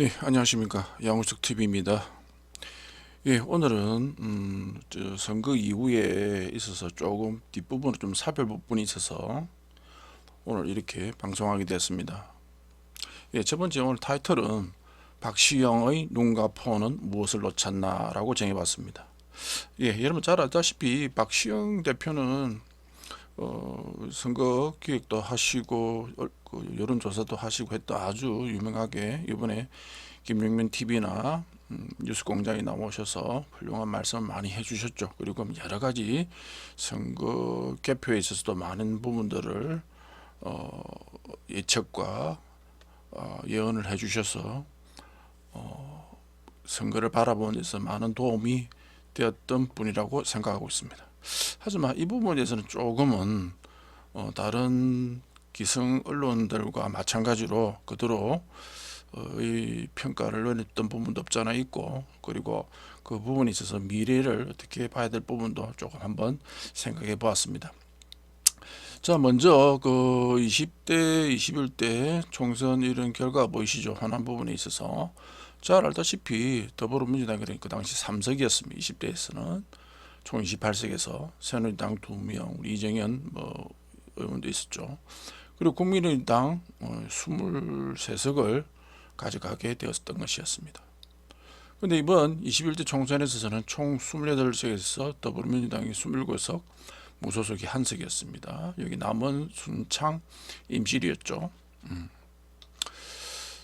네, 안녕하십니까. 양우석 TV입니다. 예, 오늘은 음, 저 선거 이후에 있어서 조금 뒷부분을 좀 살펴 볼 부분이 있어서 오늘 이렇게 방송하게 됐습니다. 예, 첫 번째 오늘 타이틀은 박시영의 눈과 포는 무엇을 놓쳤나라고 정해봤습니다. 예, 여러분 잘 알다시피 박시영 대표는 어, 선거 기획도 하시고 어, 그 여론조사도 하시고 했던 아주 유명하게 이번에 김용민 TV나 음, 뉴스공장에 나오셔서 훌륭한 말씀을 많이 해주셨죠. 그리고 여러 가지 선거 개표에 있어서도 많은 부분들을 어, 예측과 어, 예언을 해주셔서 어, 선거를 바라보는 데서 많은 도움이 되었던 분이라고 생각하고 있습니다. 하지만 이 부분에 대해서는 조금은 어, 다른 기성 언론들과 마찬가지로 그대로 어, 이 평가를 내렸던 부분도 없잖아 있고 그리고 그 부분에 있어서 미래를 어떻게 봐야 될 부분도 조금 한번 생각해 보았습니다. 자 먼저 그 20대 21대 총선 이런 결과 보이시죠? 하는 부분에 있어서. 잘 알다시피 더불어민주당이 그 당시 3석이었습니다. 20대에서는 총 28석에서 새누리당 2명 우리 이정현 뭐 의원도 있었죠 그리고 국민의당 어, 23석을 가져가게 되었던 것이었습니다. 근데 이번 21대 총선에서는 총 28석에서 더불어민주당이 27석, 무소속이 한 석이었습니다. 여기 남은 순창 임실이었죠. 음.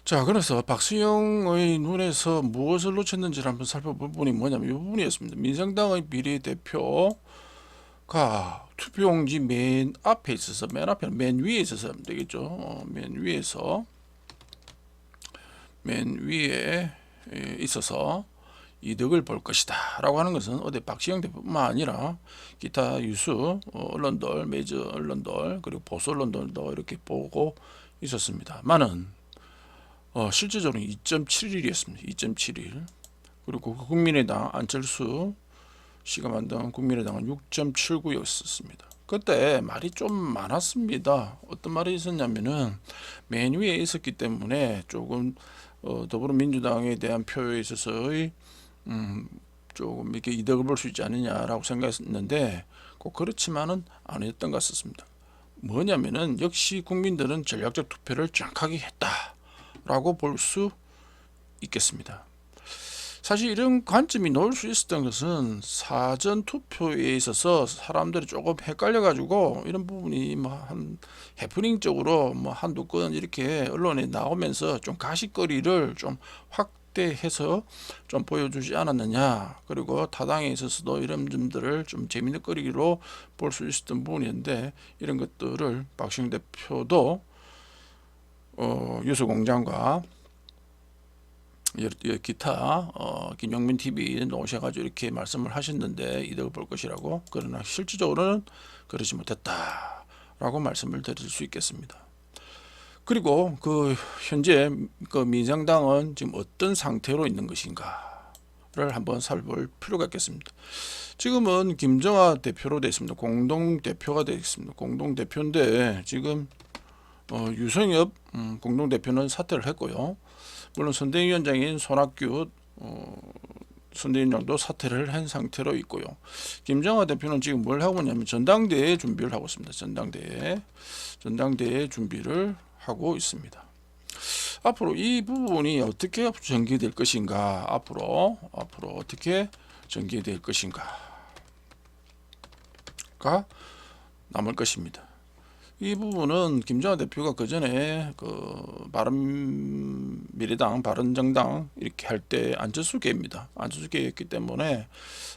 자, 그래서 박수영의 눈에서 무엇을 놓쳤는지를 한번 살펴볼 부분이 뭐냐면 이 부분이었습니다. 민생당의 비례대표가 투표용지 맨 앞에 있어서 맨 앞에 맨 위에 있어서 하면 되겠죠. 어, 맨 위에서 맨 위에 에, 있어서 이득을 볼 것이다 라고 하는 것은 어디 박시영 대표뿐만 아니라 기타 유수 어, 언론들 메이저 언론들 그리고 보수 언론들도 이렇게 보고 있었습니다. 많은 어, 실제적으로 2.71이었습니다. 2.71 그리고 그 국민의당 안철수 씨가 만든 국민의당은 6.79였었습니다. 그때 말이 좀 많았습니다. 어떤 말이 있었냐면은 맨 위에 있었기 때문에 조금 어, 더불어민주당에 대한 표에 있어서의 음, 조금 이렇게 이득을 볼 수 있지 않느냐라고 생각했는데 꼭 그렇지만은 아니었던 것 같습니다. 뭐냐면은 역시 국민들은 전략적 투표를 정확하게 했다 라고 볼 수 있겠습니다. 사실 이런 관점이 나올 수 있었던 것은 사전 투표에 있어서 사람들이 조금 헷갈려 가지고 이런 부분이 뭐 한 해프닝적으로 뭐 한두 건 이렇게 언론에 나오면서 좀 가십거리를 좀 확대해서 좀 보여주지 않았느냐 그리고 타당에 있어서도 이런 점들을 좀 재밌는 거리로 볼 수 있었던 부분인데 이런 것들을 박시영 대표도 어, 유수공장과 기타 어, 김영민 TV 오셔가지고 이렇게 말씀을 하셨는데 이득을 볼 것이라고 그러나 실질적으로는 그러지 못했다라고 말씀을 드릴 수 있겠습니다. 그리고 그 현재 그 민생당은 지금 어떤 상태로 있는 것인가를 한번 살펴볼 필요가 있겠습니다. 지금은 김정아 대표로 되어 있습니다. 공동 대표가 되어 있습니다. 공동 대표인데 지금 어, 유성엽 음, 공동 대표는 사퇴를 했고요. 물론 선대위원장인 손학규 어, 선대위원장도 사퇴를 한 상태로 있고요. 김정화 대표는 지금 뭘 하고 있냐면 전당대회 준비를 하고 있습니다. 전당대회 전당대회 준비를 하고 있습니다. 앞으로 이 부분이 어떻게 전개될 것인가 앞으로 앞으로 어떻게 전개될 것인가가 남을 것입니다. 이 부분은 김정하 대표가 그 전에 그 바른 미래당, 바른 정당 이렇게 할 때 안철수계입니다. 안철수계였기 때문에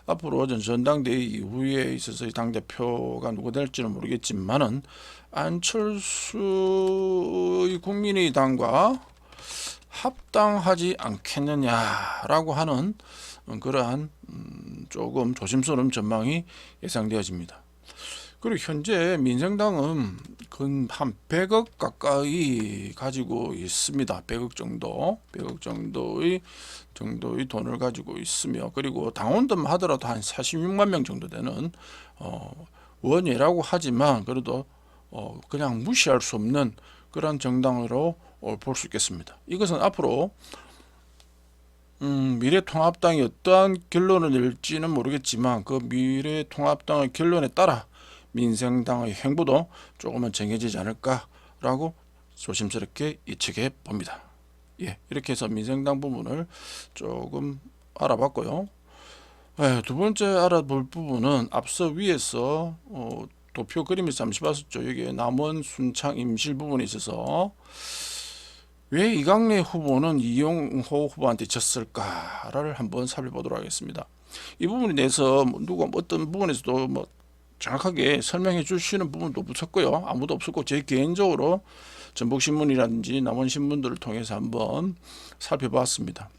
앞으로 전 전당대회 이후에 있어서 당 대표가 누구 될지는 모르겠지만은 안철수의 국민의당과 합당하지 않겠느냐라고 하는 그러한 음, 조금 조심스러운 전망이 예상되어집니다. 그리고 현재 민생당은 근한 100억 가까이 가지고 있습니다. 100억 정도, 100억 정도의 정도의 돈을 가지고 있으며 그리고 당원들만 하더라도 한 46만 명 정도 되는 어, 원이라고 하지만 그래도 어, 그냥 무시할 수 없는 그런 정당으로 어, 볼수 있겠습니다. 이것은 앞으로 음, 미래통합당이 어떠한 결론을 낼지는 모르겠지만 그 미래통합당의 결론에 따라 민생당의 행보도 조금은 정해지지 않을까라고 조심스럽게 예측해 봅니다. 예, 이렇게 해서 민생당 부분을 조금 알아봤고요. 예, 두 번째 알아볼 부분은 앞서 위에서 어, 도표 그림을 잠시 봤었죠. 여기에 남원, 순창, 임실 부분에 있어서 왜 이강래 후보는 이용호 후보한테 졌을까를 한번 살펴보도록 하겠습니다. 이 부분에 대해서 뭐 누가 뭐 어떤 부분에서도 뭐 정확하게 설명해 주시는 부분도 없었고요. 아무도 없었고 제 개인적으로 전북신문이라든지 남원신문들을 통해서 한번 살펴봤습니다.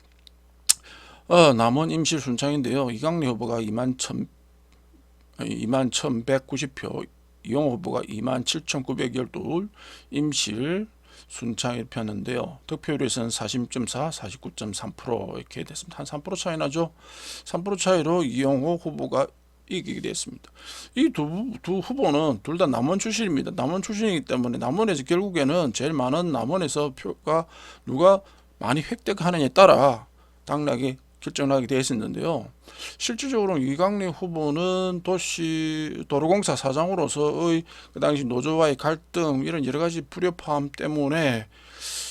어, 남원 임실 순창인데요. 이강래 후보가 2만 1 2만 1,190표, 이용호 후보가 2만 7,912, 임실 순창 1표였는데요. 득표율에서는 40.4, 49.3% 이렇게 됐습니다. 한 3% 차이 나죠. 3% 차이로 이용호 후보가 이기게 됐습니다. 이 두 두 후보는 둘 다 남원 출신입니다. 남원 출신이기 때문에 남원에서 결국에는 제일 많은 남원에서 표가 누가 많이 획득하느냐에 따라 당락이 결정나게 되어 있었는데요. 실질적으로 이강래 후보는 도시 도로공사 사장으로서의 그 당시 노조와의 갈등 이런 여러 가지 불협화음 때문에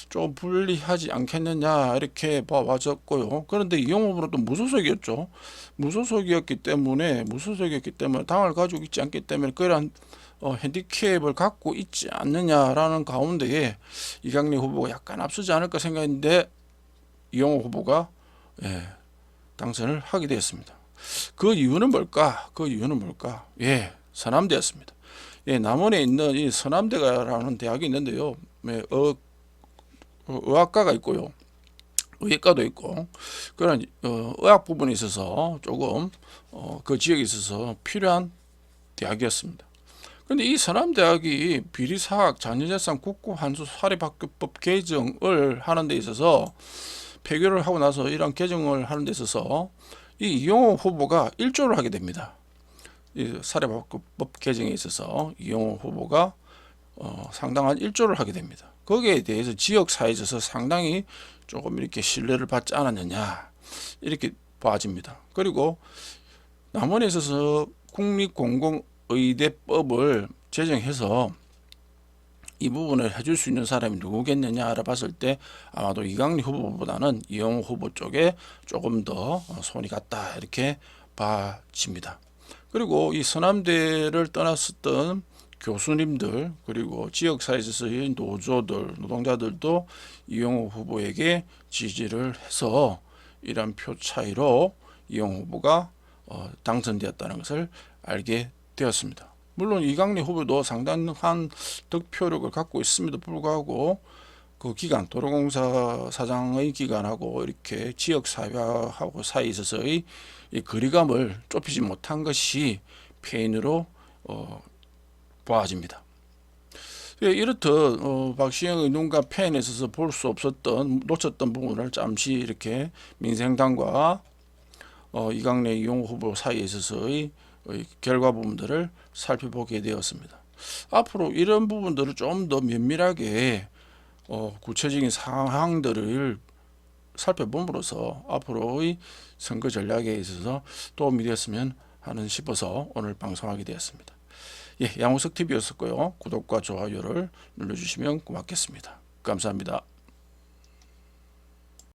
좀 불리하지 않겠느냐 이렇게 봐와졌고요. 그런데 후보는 또 무소속이었죠. 무소속이었기 때문에 무소속이었기 때문에 당을 가지고 있지 않기 때문에 그러한 어, 핸디캡을 갖고 있지 않느냐라는 가운데에 이강래 후보가 약간 앞서지 않을까 생각했는데 이용호 후보가 예, 당선을 하게 되었습니다. 그 이유는 뭘까? 그 이유는 뭘까? 예, 서남대였습니다. 예, 남원에 있는 이 서남대가라는 대학이 있는데요. 예, 어, 어, 의학과가 있고요. 의학과도 있고 그런 어, 의학 부분에 있어서 조금 어, 그 지역에 있어서 필요한 대학이었습니다. 그런데 이 서남대학이 비리사학 자녀재산 국고 환수 사립학교법 개정을 하는 데 있어서 폐교를 하고 나서 이런 개정을 하는 데 있어서 이 이용호 후보가 일조를 하게 됩니다. 이 사립학교법 개정에 있어서 이용호 후보가 어, 상당한 일조를 하게 됩니다. 거기에 대해서 지역 사회에 있어서 상당히 조금 이렇게 신뢰를 받지 않았느냐 이렇게 봐집니다. 그리고 남원에 있어서 국립공공의대법을 제정해서 이 부분을 해줄 수 있는 사람이 누구겠느냐 알아봤을 때 아마도 이강리 후보보다는 이영호 후보 쪽에 조금 더 손이 갔다 이렇게 봐집니다. 그리고 이 서남대를 떠났었던 교수님들 그리고 지역사회에서의 노조들 노동자들도 이영호 후보에게 지지를 해서 이런 표 차이로 이영호 후보가 어, 당선되었다는 것을 알게 되었습니다. 물론 이강래 후보도 상당한 득표력을 갖고 있음에도 불구하고 그 기간 도로공사 사장의 기간하고 이렇게 지역 사회하고 사이에 있어서의 이 거리감을 좁히지 못한 것이 페인으로 어, 보아집니다. 예, 이렇듯 어, 박시영의 눈과 펜에 있어서 볼 수 없었던 놓쳤던 부분을 잠시 이렇게 민생당과 어, 이강래 이용 후보 사이에 있어서의 결과 부분들을 살펴보게 되었습니다. 앞으로 이런 부분들을 좀 더 면밀하게 어, 구체적인 상황들을 살펴봄으로써 앞으로의 선거 전략에 있어서 도움이 되었으면 하는 싶어서 오늘 방송하게 되었습니다. 예, 양호석 TV였었고요. 구독과 좋아요를 눌러주시면 고맙겠습니다. 감사합니다.